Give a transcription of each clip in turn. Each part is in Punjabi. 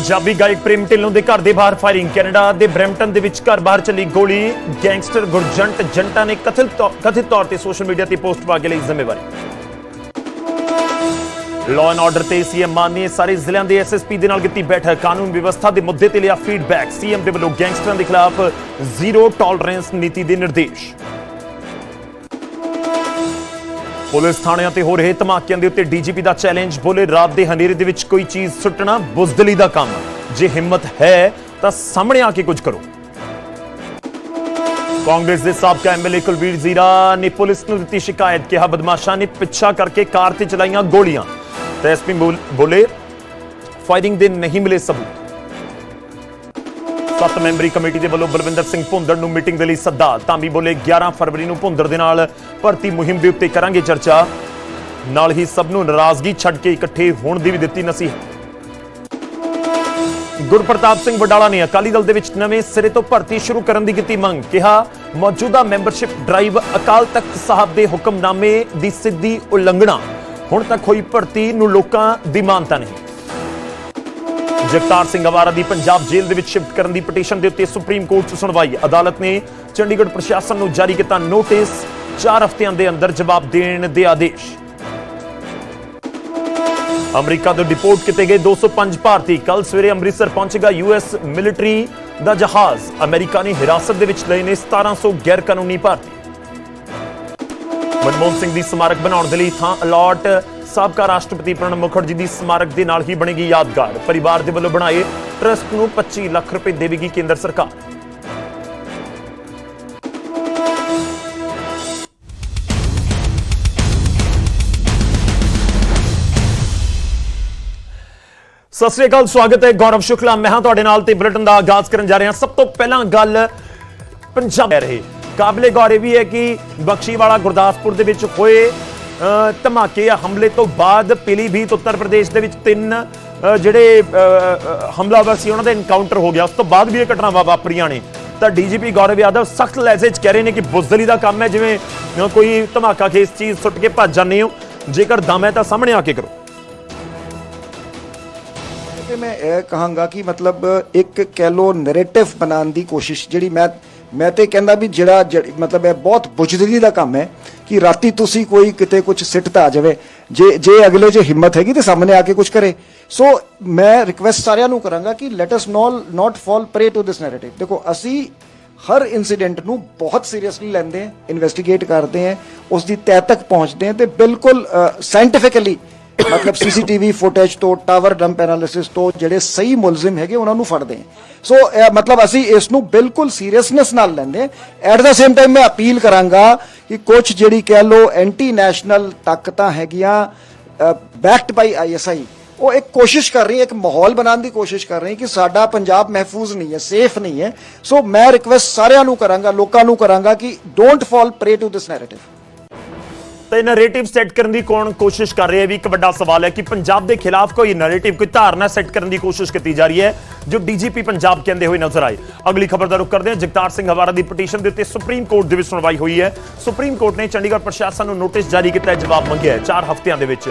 ਪੰਜਾਬੀ ਗਾਇਕ ਪ੍ਰੇਮ ਢਿੱਲੋਂ ਦੇ ਘਰ ਦੇ ਬਾਹਰ ਫਾਇਰਿੰਗ ਕੈਨੇਡਾ ਦੇ ਬ੍ਰੈਂਪਟਨ ਦੇ ਵਿੱਚ ਘਰ ਬਾਹਰ ਚੱਲੀ ਗੋਲੀ। ਗੈਂਗਸਟਰ ਗੁਰਜੰਟ ਜੰਟਾ ਨੇ ਕਥਿਤ ਕਥਿਤ ਤੌਰ ਤੇ ਸੋਸ਼ਲ ਮੀਡੀਆ ਤੇ ਪੋਸਟ ਪਾ ਕੇ ਲਈ ਜ਼ਿੰਮੇਵਾਰੀ। ਲਾਅ ਐਂਡ ਆਰਡਰ ਤੇ ਸੀਐਮ ਮਾਨ ਨੇ ਸਾਰੇ ਜ਼ਿਲ੍ਹਿਆਂ ਦੇ ਐਸਐਸਪੀ ਦੇ ਨਾਲ ਕੀਤੀ ਬੈਠਕ। ਕਾਨੂੰਨ ਵਿਵਸਥਾ ਦੇ ਮੁੱਦੇ ਤੇ ਲਿਆ ਫੀਡਬੈਕ ਸੀਐਮ ਦੇ ਵੱਲੋਂ ਗੈਂਗਸਟਰਾਂ ਦੇ ਖਿਲਾਫ ਜ਼ੀਰੋ ਟੋਲਰੈਂਸ ਨੀਤੀ ਦੇ ਨਿਰਦੇਸ਼। ਪੁਲਿਸ ਥਾਣਿਆਂ ਤੇ ਹੋ ਰਹੇ ਧਮਾਕਿਆਂ ਦੇ ਉੱਤੇ ਡੀਜੀਪੀ ਦਾ ਚੈਲੰਜ ਬੋਲੇ। ਰਾਤ ਦੇ ਹਨੇਰੇ ਦੇ ਵਿੱਚ ਕੋਈ ਚੀਜ਼ ਸੁੱਟਣਾ ਬੁਜ਼ਦਲੀ ਦਾ ਕੰਮ। ਜੇ ਹਿੰਮਤ ਹੈ, ਤਾਂ ਸਾਹਮਣੇ ਆ ਕੇ ਕੁਝ ਕਰੋ। ਕਾਂਗਰਸ ਦੇ ਸਾਬਕਾ ਐਮਐਲਏ ਕੁਲਵੀਰ ਜ਼ੀਰਾ ਨੇ ਪੁਲਿਸ ਨੂੰ ਦਿੱਤੀ ਸ਼ਿਕਾਇਤ, ਕਿਹਾ ਬਦਮਾਸ਼ਾਂ ਨੇ ਪਿੱਛਾ ਕਰਕੇ ਕਾਰ ਤੇ ਚਲਾਈਆਂ ਗੋਲੀਆਂ। ਤੇ ਐਸਪੀ ਬੋਲੇ ਫਾਇਰਿੰਗ ਦੇ ਨਹੀਂ ਮਿਲੇ ਸਬੂਤ। ਸੱਤ ਮੈਂਬਰੀ ਕਮੇਟੀ ਦੇ ਵੱਲੋਂ ਬਲਵਿੰਦਰ ਸਿੰਘ ਭੁੰਦੜ ਨੂੰ ਮੀਟਿੰਗ ਦੇ ਲਈ ਸੱਦਾ। ਧਾਮੀ ਬੋਲੇ 11 ਫਰਵਰੀ ਨੂੰ ਭੁੰਦੜ ਦੇ ਨਾਲ ਭਰਤੀ ਮੁਹਿੰਮ ਦੇ ਉੱਤੇ ਕਰਾਂਗੇ ਚਰਚਾ। ਨਾਲ ਹੀ ਸਭ ਨੂੰ ਨਾਰਾਜ਼ਗੀ ਛੱਡ ਕੇ ਇਕੱਠੇ ਹੋਣ ਦੀ ਵੀ ਦਿੱਤੀ ਨਸੀਹਤ। ਗੁਰਪ੍ਰਤਾਪ ਸਿੰਘ ਵਡਾਲਾ ਨੇ ਅਕਾਲੀ ਦਲ ਦੇ ਵਿੱਚ ਨਵੇਂ ਸਿਰੇ ਤੋਂ ਭਰਤੀ ਸ਼ੁਰੂ ਕਰਨ ਦੀ ਕੀਤੀ ਮੰਗ। ਕਿਹਾ, ਮੌਜੂਦਾ ਮੈਂਬਰਸ਼ਿਪ ਡਰਾਈਵ ਅਕਾਲ ਤਖਤ ਸਾਹਿਬ ਦੇ ਹੁਕਮਨਾਮੇ ਦੀ ਸਿੱਧੀ ਉਲੰਘਣਾ। ਹੁਣ ਤੱਕ ਹੋਈ ਭਰਤੀ ਨੂੰ ਲੋਕਾਂ ਦੀ ਮਾਨਤਾ ਨਹੀਂ। ਜਗਤਾਰ ਸਿੰਘ ਹਵਾਰਾ ਦੀ ਪੰਜਾਬ ਜੇਲ੍ਹ ਦੇ ਵਿੱਚ ਸ਼ਿਫਟ ਕਰਨ ਦੀ ਪਟੀਸ਼ਨ ਦੇ ਉੱਤੇ ਸੁਪਰੀਮ ਕੋਰਟ 'ਚ ਸੁਣਵਾਈ। ਅਦਾਲਤ ਨੇ ਚੰਡੀਗੜ੍ਹ ਪ੍ਰਸ਼ਾਸਨ ਨੂੰ ਜਾਰੀ ਕੀਤਾ ਨੋਟਿਸ। 4 ਹਫ਼ਤਿਆਂ ਦੇ ਅੰਦਰ ਜਵਾਬ ਦੇਣ ਦੇ ਆਦੇਸ਼। ਅਮਰੀਕਾ ਤੋਂ ਡਿਪੋਰਟ ਕੀਤੇ ਗਏ 205 ਭਾਰਤੀ ਕੱਲ ਸਵੇਰੇ ਅੰਮ੍ਰਿਤਸਰ ਪਹੁੰਚੇਗਾ ਯੂਐਸ ਮਿਲਟਰੀ ਦਾ ਜਹਾਜ਼। ਅਮਰੀਕਾ ਨੇ ਹਿਰਾਸਤ ਦੇ ਵਿੱਚ ਲਏ ਨੇ 1700 ਗੈਰ ਕਾਨੂੰਨੀ ਭਾਰਤੀ। ਮਨਮੋਹਨ ਸਿੰਘ ਦੀ ਸਮਾਰਕ ਬਣਾਉਣ ਦੇ ਲਈ ਥਾਂ ਅਲਾਟ ਸਾਬਕਾ ਰਾਸ਼ਟਰਪਤੀ ਪ੍ਰਣਬ ਮੁਖਰਜੀ ਦੀ ਸਮਾਰਕ ਦੇ ਨਾਲ ਹੀ ਬਣੇਗੀ ਯਾਦਗਾਰ। ਪਰਿਵਾਰ ਦੇ ਵੱਲੋਂ ਬਣਾਏ ਟਰਸਟ ਨੂੰ 25 ਲੱਖ ਰੁਪਏ ਦੇਵੇਗੀ ਕੇਂਦਰ ਸਰਕਾਰ। ਸਤਿ ਸ੍ਰੀ ਅਕਾਲ, ਸਵਾਗਤ ਹੈ ਗੌਰਵ ਸ਼ੁਕਲਾ। ਮੈਂ ਹਾਂ ਤੁਹਾਡੇ ਨਾਲ ਤੇ ਬੁਲੇਟਿਨ ਦਾ ਆਗਾਜ਼ ਕਰਨ ਜਾ ਰਹੇ। ਹਾਂ ਸਭ ਤੋਂ ਪਹਿਲਾਂ ਗੱਲ ਪੰਜਾਬ ਰਹਿ ਰਹੇ। ਕਾਬਲੇ ਗੌਰ ਇਹ ਵੀ ਹੈ ਕਿ ਬਖਸ਼ੀਵਾਲਾ ਗੁਰਦਾਸਪੁਰ ਦੇ ਵਿੱਚ ਹੋਏ ਧਮਾਕੇ ਜਾਂ ਹਮਲੇ ਤੋਂ ਬਾਅਦ ਪੀਲੀਭੀਤ ਉੱਤਰ ਪ੍ਰਦੇਸ਼ ਦੇ ਵਿੱਚ ਤਿੰਨ ਜਿਹੜੇ ਹਮਲਾਵਰ ਸੀ, ਉਹਨਾਂ ਦਾ ਐਨਕਾਊਂਟਰ ਹੋ ਗਿਆ। ਉਸ ਤੋਂ ਬਾਅਦ ਵੀ ਇਹ ਘਟਨਾਵਾਂ ਵਾਪਰੀਆਂ ਨੇ। ਤਾਂ ਡੀਜੀਪੀ ਗੌਰਵ ਯਾਦਵ ਸਖਤ ਲੈਜ਼ੇ 'ਚ ਕਹਿ ਰਹੇ ਨੇ ਕਿ ਬੁਜ਼ਦਲੀ ਦਾ ਕੰਮ ਹੈ, ਜਿਵੇਂ ਕੋਈ ਧਮਾਕਾ ਖੇਸ ਚੀਜ਼ ਸੁੱਟ ਕੇ ਭੱਜ ਜਾਂਦੇ ਹੋ। ਜੇਕਰ ਦਮ ਹੈ ਤਾਂ ਸਾਹਮਣੇ ਆ ਕੇ ਕਰੋ। ਤੇ ਮੈਂ ਇਹ ਕਹਾਂਗਾ ਕਿ ਮਤਲਬ ਇੱਕ ਕਹਿ ਲੋ ਨੈਰੇਟਿਵ ਬਣਾਉਣ ਦੀ ਕੋਸ਼ਿਸ਼ ਜਿਹੜੀ ਮੈਂ ਮੈਂ ਤੇ ਕਹਿੰਦਾ ਵੀ ਜਿਹੜਾ ਜਿਹੜੀ- ਮਤਲਬ ਇਹ ਬਹੁਤ ਬੁਝਦਲੀ ਦਾ ਕੰਮ ਹੈ ਕਿ ਰਾਤੀ ਤੁਸੀਂ ਕੋਈ ਕਿਤੇ ਕੁਝ ਤਾਂ ਆ ਜਾਵੇ। ਜੇ ਜੇ ਅਗਲੇ ਜੇ ਹਿੰਮਤ ਹੈਗੀ ਤੇ ਸਾਹਮਣੇ ਆ ਕੇ ਕੁਝ ਕਰੇ। ਸੋ ਮੈਂ ਰਿਕਵੈਸਟ ਸਾਰਿਆਂ ਨੂੰ ਕਰਾਂਗਾ ਕਿ let us all not fall prey to this narrative ਦੇਖੋ, ਅਸੀਂ ਹਰ ਇਨਸੀਡੈਂਟ ਨੂੰ ਬਹੁਤ ਸੀਰੀਅਸਲੀ ਲੈਂਦੇ ਹਾਂ ਇਨਵੈਸਟੀਗੇਟ ਕਰਦੇ ਹਾਂ ਉਸ ਦੀ ਤਹਿ ਤੱਕ ਪਹੁੰਚਦੇ ਹਾਂ ਤੇ ਬਿਲਕੁਲ ਸਾਇੰਟੀਫਿਕਲੀ ਮਤਲਬ ਸੀਸੀਟੀਵੀ ਫੁਟੇਜ ਤੋਂ, ਟਾਵਰ ਡੰਪ ਐਨਾਲਿਸਿਸ ਤੋਂ ਜਿਹੜੇ ਸਹੀ ਮੁਲਜ਼ਮ ਹੈਗੇ, ਉਹਨਾਂ ਨੂੰ ਫੜਦੇ ਹਾਂ। ਸੋ ਮਤਲਬ ਅਸੀਂ ਇਸ ਨੂੰ ਬਿਲਕੁਲ ਸੀਰੀਅਸਨੈਸ ਨਾਲ ਲੈਂਦੇ ਐਟ ਦਾ ਸੇਮ ਟਾਈਮ ਮੈਂ ਅਪੀਲ ਕਰਾਂਗਾ ਕਿ ਕੁਝ ਜਿਹੜੀ ਕਹਿ ਲੋ ਐਂਟੀ ਨੈਸ਼ਨਲ ਤਾਕਤਾਂ ਹੈਗੀਆਂ ਬੈਕਡ ਬਾਈ ਆਈਐਸਆਈ ਉਹ ਇੱਕ ਕੋਸ਼ਿਸ਼ ਕਰ ਰਹੀ ਹੈ, ਇੱਕ ਮਾਹੌਲ ਬਣਾਉਣ ਦੀ ਕੋਸ਼ਿਸ਼ ਕਰ ਰਹੀ ਹੈ ਕਿ ਸਾਡਾ ਪੰਜਾਬ ਮਹਿਫੂਜ਼ ਨਹੀਂ ਹੈ ਸੇਫ ਨਹੀਂ ਹੈ। ਸੋ ਮੈਂ ਰਿਕਵੈਸਟ ਸਾਰਿਆਂ ਨੂੰ ਕਰਾਂਗਾ, ਲੋਕਾਂ ਨੂੰ ਕਰਾਂਗਾ ਕਿ don't fall prey to this narrative ਤਾਂ ਇਹ ਨੈਰੇਟਿਵ ਸੈੱਟ ਕਰਨ ਦੀ ਕੌਣ ਕੋਸ਼ਿਸ਼ ਕਰ ਰਿਹਾ ਹੈ? ਵੀ ਇੱਕ ਵੱਡਾ ਸਵਾਲ ਹੈ ਕਿ ਪੰਜਾਬ ਦੇ ਖਿਲਾਫ ਕੋਈ ਨੈਰੇਟਿਵ ਕੋਈ ਧਾਰਨਾ ਸੈੱਟ ਕਰਨ ਦੀ ਕੋਸ਼ਿਸ਼ ਕੀਤੀ ਜਾ ਰਹੀ ਹੈ, ਜੋ ਡੀਜੀਪੀ ਪੰਜਾਬ ਕਹਿੰਦੇ ਹੋਏ ਨਜ਼ਰ ਆਏ। ਅਗਲੀ ਖਬਰ ਦਾ ਰੁਖ ਕਰਦੇ ਹਾਂ। ਜਗਤਾਰ ਸਿੰਘ ਹਵਾਰਾ ਦੀ ਪਟੀਸ਼ਨ ਦੇ ਉੱਤੇ ਸੁਪਰੀਮ ਕੋਰਟ ਦੇ ਵਿੱਚ ਸੁਣਵਾਈ ਹੋਈ ਹੈ। ਸੁਪਰੀਮ ਕੋਰਟ ਨੇ ਚੰਡੀਗੜ੍ਹ ਪ੍ਰਸ਼ਾਸਨ ਨੂੰ ਨੋਟਿਸ ਜਾਰੀ ਕੀਤਾ ਹੈ, ਜਵਾਬ ਮੰਗਿਆ ਹੈ 4 ਹਫ਼ਤਿਆਂ ਦੇ ਵਿੱਚ।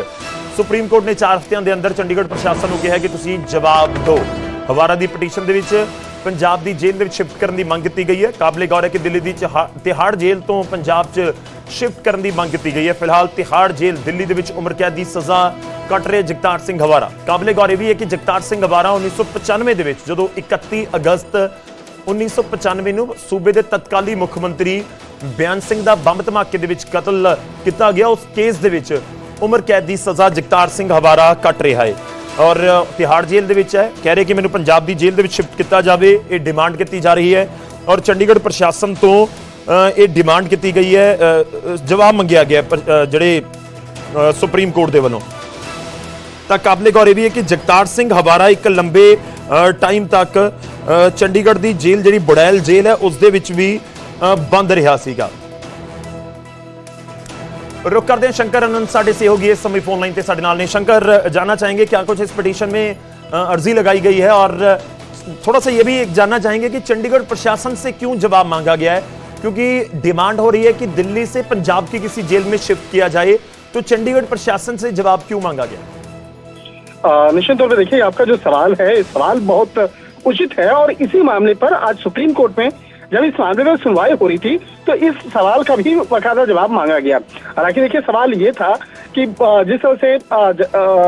ਸੁਪਰੀਮ ਕੋਰਟ ਨੇ 4 ਹਫ਼ਤਿਆਂ ਦੇ ਅੰਦਰ ਚੰਡੀਗੜ੍ਹ ਪ੍ਰਸ਼ਾਸਨ ਨੂੰ ਕਿਹਾ ਕਿ ਤੁਸੀਂ ਜਵਾਬ ਦਿਓ। ਹਵਾਰਾ ਦੀ ਪਟੀਸ਼ਨ ਦੇ ਵਿੱਚ ਪੰਜਾਬ ਦੀ ਜੇਲ੍ਹ ਦੇ ਵਿੱਚ ਸ਼ਿਫਟ ਕਰਨ ਦੀ ਮੰਗ ਕੀਤੀ ਗਈ ਹੈ। ਕਾਬਲੇ ਗੌਰ ਹੈ ਕਿ ਦਿੱਲੀ ਦੀ ਚਹਾ- ਤਿਹਾੜ ਜੇਲ੍ਹ ਤੋਂ ਪੰਜਾਬ 'ਚ ਸ਼ਿਫਟ ਕਰਨ ਦੀ ਮੰਗ ਕੀਤੀ ਗਈ ਹੈ। ਫਿਲਹਾਲ ਤਿਹਾੜ ਜੇਲ੍ਹ ਦਿੱਲੀ ਦੇ ਵਿੱਚ ਉਮਰ ਕੈਦ ਦੀ ਸਜ਼ਾ ਕੱਟ ਰਹੇ ਜਗਤਾਰ ਸਿੰਘ ਹਵਾਰਾ। ਕਾਬਲੇ ਗੌਰ ਇਹ ਵੀ ਹੈ ਕਿ ਜਗਤਾਰ ਸਿੰਘ ਹਵਾਰਾ 1995 ਦੇ ਵਿੱਚ ਜਦੋਂ 31 ਅਗਸਤ 1995 ਨੂੰ ਸੂਬੇ ਦੇ ਤਤਕਾਲੀ ਮੁੱਖ ਮੰਤਰੀ ਬਿਆਨ ਸਿੰਘ ਦਾ ਬੰਬ ਧਮਾਕੇ ਦੇ ਵਿੱਚ ਕਤਲ ਕੀਤਾ ਗਿਆ, ਉਸ ਕੇਸ ਦੇ ਵਿੱਚ ਉਮਰ ਕੈਦ ਦੀ ਸਜ਼ਾ ਜਗਤਾਰ ਸਿੰਘ ਹਵਾਰਾ ਕੱਟ ਰਿਹਾ ਹੈ। ਔਰ ਤਿਹਾੜ ਜੇਲ੍ਹ ਦੇ ਵਿੱਚ ਹੈ। ਕਹਿ ਰਹੇ ਕਿ ਮੈਨੂੰ ਪੰਜਾਬ ਦੀ ਜੇਲ੍ਹ ਦੇ ਵਿੱਚ ਸ਼ਿਫਟ ਕੀਤਾ ਜਾਵੇ, ਇਹ ਡਿਮਾਂਡ ਕੀਤੀ ਜਾ ਰਹੀ ਹੈ। ਔਰ ਚੰਡੀਗੜ੍ਹ ਪ੍ਰਸ਼ਾਸਨ ਤੋਂ ਇਹ ਡਿਮਾਂਡ ਕੀਤੀ ਗਈ ਹੈ। ਜਵਾਬ ਮੰਗਿਆ ਗਿਆ ਜਿਹੜੇ ਸੁਪਰੀਮ ਕੋਰਟ ਦੇ ਵੱਲੋਂ। ਤਾਂ ਕਾਬਲੇ ਗੌਰ ਇਹ ਵੀ ਹੈ ਕਿ ਜਗਤਾਰ ਸਿੰਘ ਹਵਾਰਾ ਇੱਕ ਲੰਬੇ ਟਾਈਮ ਤੱਕ ਚੰਡੀਗੜ੍ਹ ਦੀ ਜੇਲ੍ਹ ਜਿਹੜੀ ਬੁੜੈਲ ਜੇਲ੍ਹ ਹੈ, ਉਸ ਦੇ ਵਿੱਚ ਵੀ ਬੰਦ ਰਿਹਾ ਸੀਗਾ। रुक करते हैं। शंकर आनंद साढ़े से होगी इस समय फ़ोन लाइन पे साढ़े नाल ने। शंकर, जानना चाहेंगे क्या कुछ इस पिटीशन में अर्जी लगाई गई है? और, थोड़ा सा ये भी जानना चाहेंगे कि चंडीगढ़ प्रशासन से क्यों जवाब मांगा गया है? क्योंकि डिमांड हो रही है कि दिल्ली से पंजाब की किसी जेल में शिफ्ट किया जाए तो चंडीगढ़ प्रशासन से जवाब क्यों मांगा गया? निश्चित तौर पर देखिए, आपका जो सवाल है सवाल बहुत उचित है। और इसी मामले पर आज सुप्रीम कोर्ट में जब इस मामले में सुनवाई हो रही थी तो इस सवाल का भी बकायदा जवाब मांगा गया। हालाँकि देखिए, सवाल ये था कि जिस तरह से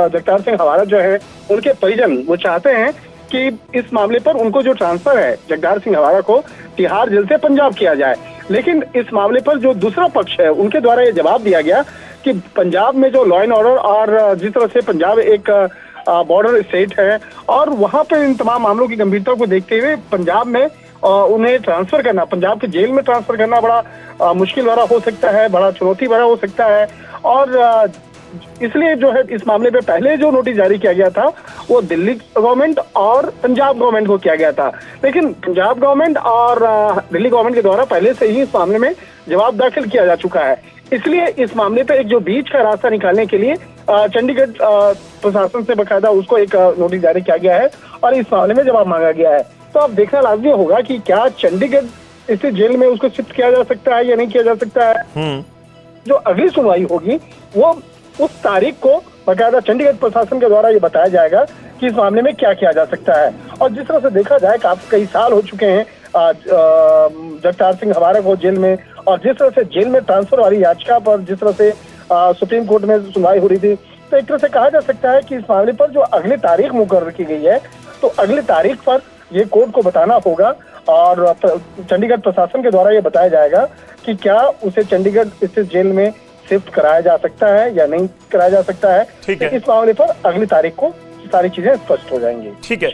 जगतार सिंह हवाला जो है, उनके परिजन, वो चाहते हैं कि इस मामले पर उनको जो ट्रांसफ़र है जगदार सिंह हवारा को, तिहाड़ जेल से पंजाब किया जाए। लेकिन इस मामले पर जो दूसरा पक्ष है, उनके द्वारा ये जवाब दिया गया कि पंजाब में जो लॉ एंड ऑर्डर और जिस तरह से पंजाब एक बॉर्डर स्टेट है, और वहाँ पर इन तमाम मामलों की गंभीरता को देखते हुए पंजाब में उन्हें ट्रांसफ़र करना। पंजाब के जेल में ट्रांसफ़र करना बड़ा मुश्किल भरा हो सकता है, बड़ा चुनौती भरा हो सकता है। और इसलिए जो है, इस मामले पे पहले जो नोटिस जारी किया गया था, वो दिल्ली गवर्नमेंट और पंजाब गवर्नमेंट को किया गया था। लेकिन पंजाब गवर्नमेंट और दिल्ली गवर्नमेंट के द्वारा पहले से ही इस मामले में जवाब दाखिल किया जा चुका है। इसलिए इस मामले पे एक जो बीच का रास्ता निकालने के लिए चंडीगढ़ प्रशासन से बकायदा उसको एक नोटिस जारी किया गया है और इस मामले में जवाब मांगा गया है। तो आप देखना लाजमी होगा कि क्या चंडीगढ़ स्थित जेल में उसको शिफ्ट किया जा सकता है या नहीं किया जा सकता है। हम्म। जो अगली सुनवाई होगी वो उस तारीख को बकायदा चंडीगढ़ प्रशासन के द्वारा ये बताया जाएगा कि इस मामले में क्या किया जा सकता है। और जिस तरह से देखा जाए काफ़ी कई साल हो चुके हैं जगतार सिंह हमारा को जेल में और जिस तरह से जेल में ट्रांसफ़र वाली याचिका पर जिस तरह से अ, सुप्रीम कोर्ट में सुनवाई हो रही थी तो एक तरह से कहा जा सकता है कि इस मामले पर जो अगली तारीख मुकर की गई है तो अगली तारीख पर ये कोर्ट को बताना होगा और चंडीगढ़ प्रशासन के द्वारा ये बताया जाएगा कि क्या उसे चंडीगढ़ स्थित जेल में शिफ्ट कराया जा सकता है या नहीं कराया जा सकता है। ठीक है। इस मामले पर अगली तारीख को सारी चीज़ें स्पष्ट हो जाएँगी। ठीक है।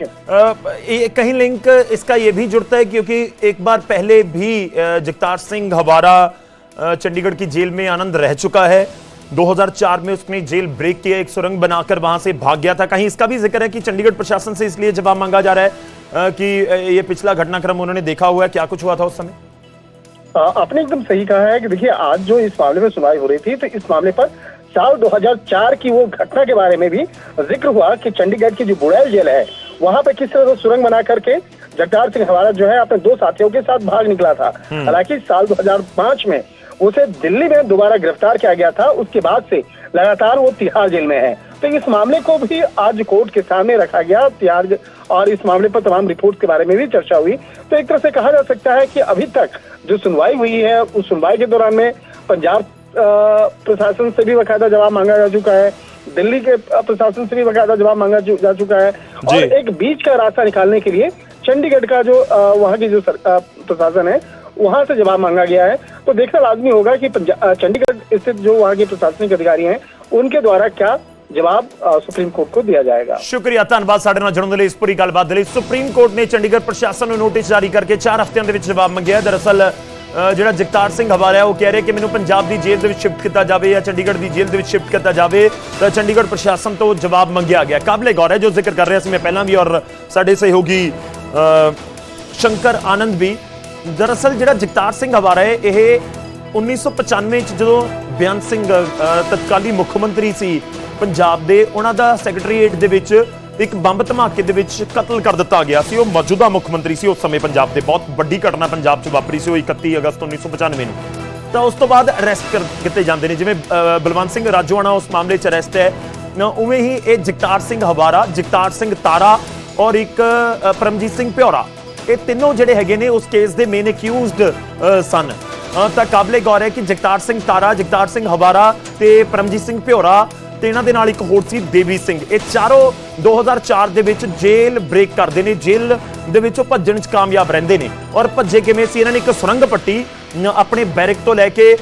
ये कहीं लिंक इसका ये भी जुड़ता है क्योंकि एक बार पहले भी जगतार सिंह हवारा चंडीगढ़ की जेल में आनंद रह चुका है। 2004 में उसने जेल ब्रेक किया एक सुरंग बनाकर वहाँ से भाग गया था। कहीं इसका भी ज़िक्र है कि चंडीगढ़ प्रशासन से इसलिए जवाब मांगा जा रहा है? कि ये पिछला घटनाक्रम उन्होंने देखा हुआ है क्या कुछ हुआ था उस समय? आपने एकदम सही कहा है कि देखिए आज जो इस मामले में सुनवाई हो रही थी तो इस मामले पर साल 2004 की वो घटना के बारे में भी ज़िक्र हुआ कि चंडीगढ़ की जो बुड़ैल जेल है वहाँ पे किस तरह से सुरंग बना करके जगतार सिंह हवाला जो है अपने दो साथियों के साथ भाग निकला था। हालाँकि साल 2005 में उसे दिल्ली में दोबारा गिरफ़्तार किया गया था उसके बाद से लगातार वो तिहाड़ जेल में है। तो इस मामले को भी आज कोर्ट के सामने रखा गया तिहाड़ और इस मामले पर तमाम रिपोर्ट के बारे में भी चर्चा हुई। तो एक तरह से कहा जा सकता है कि अभी तक जो सुनवाई हुई है उस सुनवाई के दौरान में पंजाब प्रशासन से भी बकायदा जवाब मांगा जा चुका है दिल्ली के प्रशासन से भी बकायदा जवाब मांगा जा चुका है और एक बीच का रास्ता निकालने के लिए चंडीगढ़ का जो वहाँ की जो प्रशासन है वहाँ से जवाब मांगा गया है। तो देखना लाजमी होगा कि चंडीगढ़ स्थित जो वहाँ के प्रशासनिक अधिकारी हैं उनके द्वारा क्या ਜਵਾਬ ਸੁਪਰੀਮ ਕੋਰਟ ਕੋ ਦਿਆ ਜਾਏਗਾ ਸ਼ੁਕਰੀਆ ਧੰਨਵਾਦ ਸਾਡੇ ਨਾਲ ਜੁੜਨ ਦੇ ਲਈ ਇਸ ਪੂਰੀ ਗੱਲਬਾਤ ਦੇ ਲਈ ਸੁਪਰੀਮ ਕੋਰਟ ਨੇ ਚੰਡੀਗੜ੍ਹ ਪ੍ਰਸ਼ਾਸਨ ਨੂੰ ਨੋਟਿਸ ਜਾਰੀ ਕਰਕੇ 4 ਹਫ਼ਤਿਆਂ ਦੇ ਵਿੱਚ ਜਵਾਬ ਮੰਗਿਆ ਦਰਅਸਲ ਜਿਹੜਾ ਜਗਤਾਰ ਸਿੰਘ ਹਵਾਲਾ ਉਹ ਕਹਿ ਰਿਹਾ ਕਿ ਮੈਨੂੰ ਪੰਜਾਬ ਦੀ ਜੇਲ੍ਹ ਦੇ ਵਿੱਚ ਸ਼ਿਫਟ ਕੀਤਾ ਜਾਵੇ ਜਾਂ ਚੰਡੀਗੜ੍ਹ ਦੀ ਜੇਲ੍ਹ ਦੇ ਵਿੱਚ ਸ਼ਿਫਟ ਕੀਤਾ ਜਾਵੇ ਤਾਂ ਚੰਡੀਗੜ੍ਹ ਪ੍ਰਸ਼ਾਸਨ ਤੋਂ ਜਵਾਬ ਮੰਗਿਆ ਗਿਆ ਕਾਬਲੇ ਗੌਰ ਹੈ ਜੋ ਜ਼ਿਕਰ ਕਰ ਰਿਹਾ ਸੀ ਮੈਂ ਪਹਿਲਾਂ ਵੀ ਔਰ ਸਾਡੇ ਸਹਿਯੋਗੀ ਸ਼ੰਕਰ ਆਨੰਦ ਵੀ ਦਰਅਸਲ ਜਿਹੜਾ ਜਗਤਾਰ ਸਿੰਘ ਹਵਾਰਾ ਹੈ ਇਹ 1995 ਚ ਜਦੋਂ ਬਿਆਨ ਸਿੰਘ ਤਤਕਾਲੀ ਮੁੱਖ ਮੰਤਰੀ ਸੀ ਪੰਜਾਬ ਦੇ ਉਹਨਾਂ ਦਾ ਸੈਕਟਰੀਏਟ ਦੇ ਵਿੱਚ ਇੱਕ ਬੰਬ ਧਮਾਕੇ ਦੇ ਵਿੱਚ ਕਤਲ ਕਰ ਦਿੱਤਾ ਗਿਆ ਸੀ। ਉਹ ਮੌਜੂਦਾ ਮੁੱਖ ਮੰਤਰੀ ਸੀ। ਉਸ ਸਮੇਂ ਪੰਜਾਬ ਦੇ ਬਹੁਤ ਵੱਡੀ ਘਟਨਾ ਪੰਜਾਬ 'ਚ ਵਾਪਰੀ ਸੀ। ਉਹ 31 ਅਗਸਤ 1995 ਨੂੰ। ਤਾਂ ਉਸ ਤੋਂ ਬਾਅਦ ਅਰੈਸਟ ਕਰ ਕੀਤੇ ਜਾਂਦੇ ਨੇ। ਜਿਵੇਂ ਬਲਵੰਤ ਸਿੰਘ ਰਾਜੋਆਣਾ ਉਸ ਮਾਮਲੇ 'ਚ ਅਰੈਸਟ ਹੈ। ਉਵੇਂ ਹੀ ਇਹ ਜਗਤਾਰ ਸਿੰਘ ਹਵਾਰਾ, ਜਗਤਾਰ ਸਿੰਘ ਤਾਰਾ ਔਰ ਇੱਕ ਪਰਮਜੀਤ ਸਿੰਘ ਭਿਓਰਾ, ਇਹ ਤਿੰਨੋਂ ਜਿਹੜੇ ਹੈਗੇ ਨੇ ਉਸ ਕੇਸ ਦੇ ਮੇਨ ਅਕਿਊਜ਼ਡ ਸਨ। ਤਾਂ ਕਾਬਲੇ ਗੌਰ ਹੈ ਕਿ ਜਗਤਾਰ ਸਿੰਘ ਤਾਰਾ, ਜਗਤਾਰ ਸਿੰਘ ਹਵਾਰਾ ਤੇ ਪਰਮਜੀਤ ਸਿੰਘ ਭਿਓਰਾ ਤੇ ਇਹਨਾਂ ਦੇ ਨਾਲ ਇੱਕ ਹੋਰ ਸੀ ਦੇਵੀ ਸਿੰਘ। ਇਹ ਚਾਰੋਂ 2004 ਦੇ ਵਿੱਚ ਜੇਲ੍ਹ ਬ੍ਰੇਕ ਕਰਦੇ ਨੇ। ਜੇਲ੍ਹ ਦੇ ਵਿੱਚੋਂ ਭੱਜਣ 'ਚ ਕਾਮਯਾਬ ਰਹਿੰਦੇ ਨੇ। ਔਰ ਭੱਜੇ ਕਿਵੇਂ ਸੀ? ਇਹਨਾਂ ਨੇ ਇੱਕ ਸੁਰੰਗ ਪੱਟੀ ਆਪਣੇ ਬੈਰਕ ਤੋਂ ਲੈ ਕੇ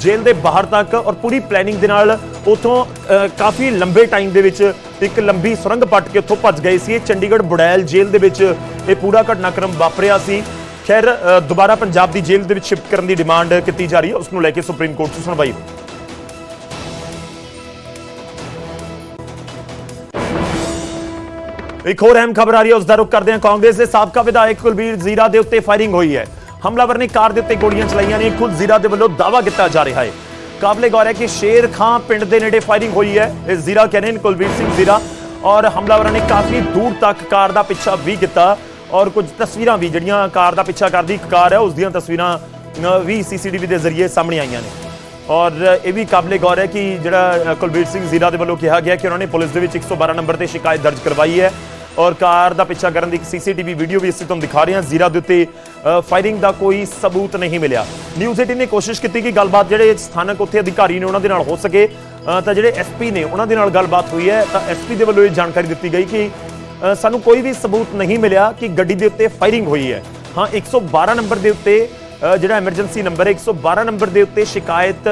ਜੇਲ੍ਹ ਦੇ ਬਾਹਰ ਤੱਕ ਔਰ ਪੂਰੀ ਪਲੈਨਿੰਗ ਦੇ ਨਾਲ ਉਥੋਂ ਕਾਫੀ ਲੰਬੇ ਟਾਈਮ ਦੇ ਵਿੱਚ ਇੱਕ ਲੰਬੀ ਸੁਰੰਗ ਪੱਟ ਕੇ ਉੱਥੋਂ ਭੱਜ ਗਏ ਸੀ। ਇਹ ਚੰਡੀਗੜ੍ਹ ਬੁੜੈਲ ਜੇਲ੍ਹ ਦੇ ਵਿੱਚ ਇਹ ਪੂਰਾ ਘਟਨਾਕ੍ਰਮ ਵਾਪਰਿਆ ਸੀ। ਖੈਰ ਦੁਬਾਰਾ ਪੰਜਾਬ ਦੀ ਜੇਲ੍ਹ ਦੇ ਵਿੱਚ ਸ਼ਿਫਟ ਕਰਨ ਦੀ ਡਿਮਾਂਡ ਕੀਤੀ ਜਾ ਰਹੀ ਹੈ। ਉਸ ਨੂੰ ਲੈ ਕੇ ਸੁਪਰੀਮ ਕੋਰਟ 'ਚ ਸੁਣਵਾਈ। ਹੋਈ ਇੱਕ ਹੋਰ ਅਹਿਮ ਖਬਰ ਆ ਰਹੀ ਹੈ ਉਸ ਦਾ ਰੁਖ ਕਰਦੇ ਹਾਂ। ਕਾਂਗਰਸ ਦੇ ਸਾਬਕਾ ਵਿਧਾਇਕ ਕੁਲਬੀਰ ਜ਼ੀਰਾ ਦੇ ਉੱਤੇ ਫਾਇਰਿੰਗ ਹੋਈ ਹੈ। ਹਮਲਾਵਰ ਨੇ ਕਾਰ ਦੇ ਉੱਤੇ ਗੋਲੀਆਂ ਚਲਾਈਆਂ ਨੇ ਖੁਦ ਜ਼ੀਰਾ ਦੇ ਵੱਲੋਂ ਦਾਅਵਾ ਕੀਤਾ ਜਾ ਰਿਹਾ ਹੈ। ਕਾਬਲੇ ਗੌਰ ਹੈ ਕਿ ਸ਼ੇਰ ਖਾਂ ਪਿੰਡ ਦੇ ਨੇੜੇ ਫਾਇਰਿੰਗ ਹੋਈ ਹੈ। ਇਹ ਜ਼ੀਰਾ ਕਹਿੰਦੇ ਨੇ ਕੁਲਬੀਰ ਸਿੰਘ ਜ਼ੀਰਾ। ਔਰ ਹਮਲਾਵਰਾਂ ਨੇ ਕਾਫੀ ਦੂਰ ਤੱਕ ਕਾਰ ਦਾ ਪਿੱਛਾ ਵੀ ਕੀਤਾ। ਔਰ ਕੁਝ ਤਸਵੀਰਾਂ ਵੀ ਜਿਹੜੀਆਂ ਕਾਰ ਦਾ ਪਿੱਛਾ ਕਰਦੀ ਇੱਕ ਕਾਰ ਹੈ ਉਸ ਦੀਆਂ ਤਸਵੀਰਾਂ ਅ, ਵੀ ਸੀਸੀਟੀਵੀ ਦੇ ਜ਼ਰੀਏ ਸਾਹਮਣੇ ਆਈਆਂ ਨੇ। ਔਰ ਇਹ ਵੀ ਕਾਬਲੇ ਗੌਰ ਹੈ ਕਿ ਜਿਹੜਾ ਅ, ਕੁਲਬੀਰ ਸਿੰਘ ਜ਼ੀਰਾ ਦੇ ਵੱਲੋਂ ਕਿਹਾ ਗਿਆ ਕਿ ਉਹਨਾਂ ਨੇ ਪੁਲਿਸ ਦੇ ਵਿੱਚ 112 ਨੰਬਰ ਤੇ ਸ਼ਿਕਾਇਤ ਦਰਜ ਕਰਵਾਈ ਹੈ। ਔਰ ਕਾਰ ਦਾ ਪਿੱਛਾ ਕਰਨ ਦੀ ਇੱਕ ਸੀਸੀਟੀਵੀ ਵੀਡੀਓ ਵੀ ਅਸੀਂ ਤੁਹਾਨੂੰ ਦਿਖਾ ਰਹੇ ਹਾਂ। ਜ਼ੀਰਾ ਦੇ ਉੱਤੇ ਫਾਇਰਿੰਗ ਦਾ ਕੋਈ ਸਬੂਤ ਨਹੀਂ ਮਿਲਿਆ। ਨਿਊਜ਼ 18 ਨੇ ਕੋਸ਼ਿਸ਼ ਕੀਤੀ ਕਿ ਗੱਲਬਾਤ ਜਿਹੜੇ ਸਥਾਨਕ ਉੱਥੇ ਅਧਿਕਾਰੀ ਨੇ ਉਹਨਾਂ ਦੇ ਨਾਲ ਹੋ ਸਕੇ। ਤਾਂ ਜਿਹੜੇ ਐਸਪੀ ਨੇ ਉਹਨਾਂ ਦੇ ਨਾਲ ਗੱਲਬਾਤ ਹੋਈ ਹੈ। ਤਾਂ ਐਸਪੀ ਦੇ ਵੱਲੋਂ ਇਹ ਜਾਣਕਾਰੀ ਦਿੱਤੀ ਗਈ ਕਿ ਸਾਨੂੰ ਕੋਈ ਵੀ ਸਬੂਤ ਨਹੀਂ ਮਿਲਿਆ ਕਿ ਗੱਡੀ ਦੇ ਉੱਤੇ ਫਾਇਰਿੰਗ ਹੋਈ ਹੈ। ਹਾਂ 112 ਨੰਬਰ ਦੇ ਉੱਤੇ ਜਿਹੜਾ ਐਮਰਜੈਂਸੀ ਨੰਬਰ ਹੈ 112 ਨੰਬਰ ਦੇ ਉੱਤੇ ਸ਼ਿਕਾਇਤ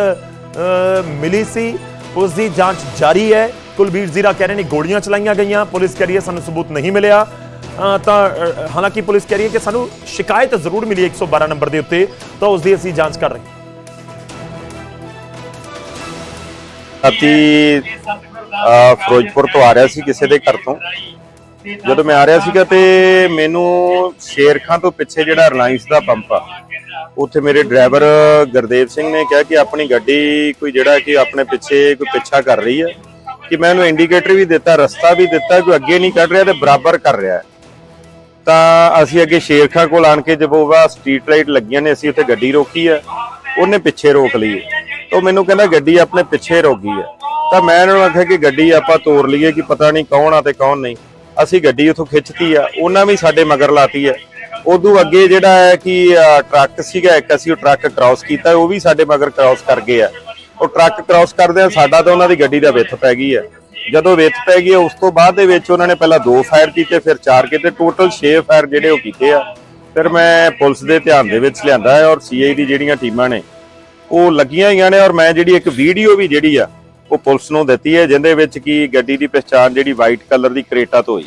ਮਿਲੀ ਸੀ। ਉਸ ਦੀ ਜਾਂਚ ਜਾਰੀ ਹੈ। ਕੁਲਬੀਰ ਜ਼ੀਰਾ ਕਹਿ ਰਹੇ ਨੇ ਗੋਲੀਆਂ ਚਲਾਈਆਂ ਗਈਆਂ, ਪੁਲਿਸ ਕਹਿ ਰਹੀ ਹੈ ਸਾਨੂੰ ਸਬੂਤ ਨਹੀਂ ਮਿਲਿਆ। ਤਾਂ ਹਾਲਾਂਕਿ ਪੁਲਿਸ ਕਹਿ ਰਹੀ ਹੈ ਕਿ ਸਾਨੂੰ ਸ਼ਿਕਾਇਤ ਜ਼ਰੂਰ ਮਿਲੀ 112 ਨੰਬਰ ਦੇ ਉੱਤੇ, ਤਾਂ ਉਸ ਦੀ ਅਸੀਂ ਜਾਂਚ ਕਰ ਰਹੇ ਹਾਂ। ਰਾਤੀ ਫਿਰੋਜ਼ਪੁਰ ਤੋਂ ਆ ਰਿਹਾ ਸੀ ਕਿਸੇ ਦੇ ਘਰ ਤੋਂ। ਜਦੋਂ ਮੈਂ ਆ ਰਿਹਾ ਸੀਗਾ ਤੇ ਮੈਨੂੰ ਸ਼ੇਰਖਾਂ ਤੋਂ ਪਿੱਛੇ ਜਿਹੜਾ ਰਿਲਾਇੰਸ ਦਾ ਪੰਪ ਆ, ਉੱਥੇ ਮੇਰੇ ਡਰਾਈਵਰ ਗੁਰਦੇਵ ਸਿੰਘ ਨੇ ਕਿਹਾ ਕਿ ਆਪਣੀ ਗੱਡੀ ਕੋਈ ਜਿਹੜਾ ਕਿ ਆਪਣੇ ਪਿੱਛੇ ਕੋਈ ਪਿੱਛਾ ਕਰ ਰਹੀ ਹੈ। ਕਿ ਮੈਂ ਉਹਨੂੰ ਇੰਡੀਕੇਟਰ ਵੀ ਦਿੱਤਾ, ਰਸਤਾ ਵੀ ਦਿੱਤਾ, ਕੋਈ ਅੱਗੇ ਨਹੀਂ ਕੱਢ ਰਿਹਾ ਤੇ ਬਰਾਬਰ ਕਰ ਰਿਹਾ ਹੈ। ਤਾਂ ਅਸੀਂ ਅੱਗੇ ਸ਼ੇਰਖਾਂ ਕੋਲ ਆਣ ਕੇ ਜਦੋਂ ਸਟਰੀਟ ਲਾਈਟ ਲੱਗੀਆਂ ਨੇ, ਅਸੀਂ ਉੱਥੇ ਗੱਡੀ ਰੋਕੀ ਹੈ, ਉਹਨੇ ਪਿੱਛੇ ਰੋਕ ਲਈ ਤਾਂ ਉਹ ਮੈਨੂੰ ਕਹਿੰਦਾ ਗੱਡੀ ਆਪਣੇ ਪਿੱਛੇ ਰੋਕ ਗਈ ਹੈ। ਤਾਂ ਮੈਂ ਇਹਨਾਂ ਨੂੰ ਆਖਿਆ ਕਿ ਗੱਡੀ ਆਪਾਂ ਤੋੜ ਲਈਏ ਕਿ ਪਤਾ ਨਹੀਂ ਕੌਣ ਆ ਤੇ ਕੌਣ ਨਹੀਂ। ਅਸੀਂ ਗੱਡੀ ਉੱਥੋਂ ਖਿੱਚਤੀ ਆ, ਉਹਨਾਂ ਵੀ ਸਾਡੇ ਮਗਰ ਲਾਤੀ ਹੈ। ਉਦੋਂ ਅੱਗੇ ਜਿਹੜਾ ਹੈ ਕਿ ਟਰੱਕ ਸੀਗਾ, ਇੱਕ ਅਸੀਂ ਉਹ ਟਰੱਕ ਕ੍ਰਾਸ ਕੀਤਾ, ਉਹ ਵੀ ਸਾਡੇ ਮਗਰ ਕ੍ਰਾਸ ਕਰ ਗਏ ਆ। ਉਹ ਟਰੱਕ ਕ੍ਰਾਸ ਕਰਦੇ ਆ, ਸਾਡਾ ਤਾਂ ਉਹਨਾਂ ਦੀ ਗੱਡੀ ਦਾ ਵਿੱਥ ਪੈ ਗਈ ਹੈ ਜਦੋਂ ਵਿੱਥ ਪੈ ਗਈ ਉਸ ਤੋਂ ਬਾਅਦ ਦੇ ਵਿੱਚ ਉਹਨਾਂ ਨੇ ਪਹਿਲਾਂ ਦੋ ਫਾਇਰ ਕੀਤੇ, ਫਿਰ ਚਾਰ ਕੀਤੇ ਟੋਟਲ 6 ਫਾਇਰ ਜਿਹੜੇ ਉਹ ਕੀਤੇ ਆ। ਫਿਰ ਮੈਂ ਪੁਲਿਸ ਦੇ ਧਿਆਨ ਦੇ ਵਿੱਚ ਲਿਆਂਦਾ ਹੈ ਔਰ ਸੀਆਈ ਦੀ ਜਿਹੜੀਆਂ ਟੀਮਾਂ ਨੇ, ਉਹ ਲੱਗੀਆਂ ਹੋਈਆਂ ਨੇ ਔਰ ਮੈਂ ਜਿਹੜੀ ਇੱਕ ਵੀਡੀਓ ਵੀ ਜਿਹੜੀ ਆ, ਉਹ ਪੁਲਿਸ ਨੂੰ ਦਿੱਤੀ ਹੈ ਜਿੰਦੇ ਵਿੱਚ ਕੀ ਗੱਡੀ ਦੀ ਪਛਾਣ ਜਿਹੜੀ ਵਾਈਟ ਕਲਰ ਦੀ ਕਰੇਟਾ ਤੋਂ ਹੋਈ।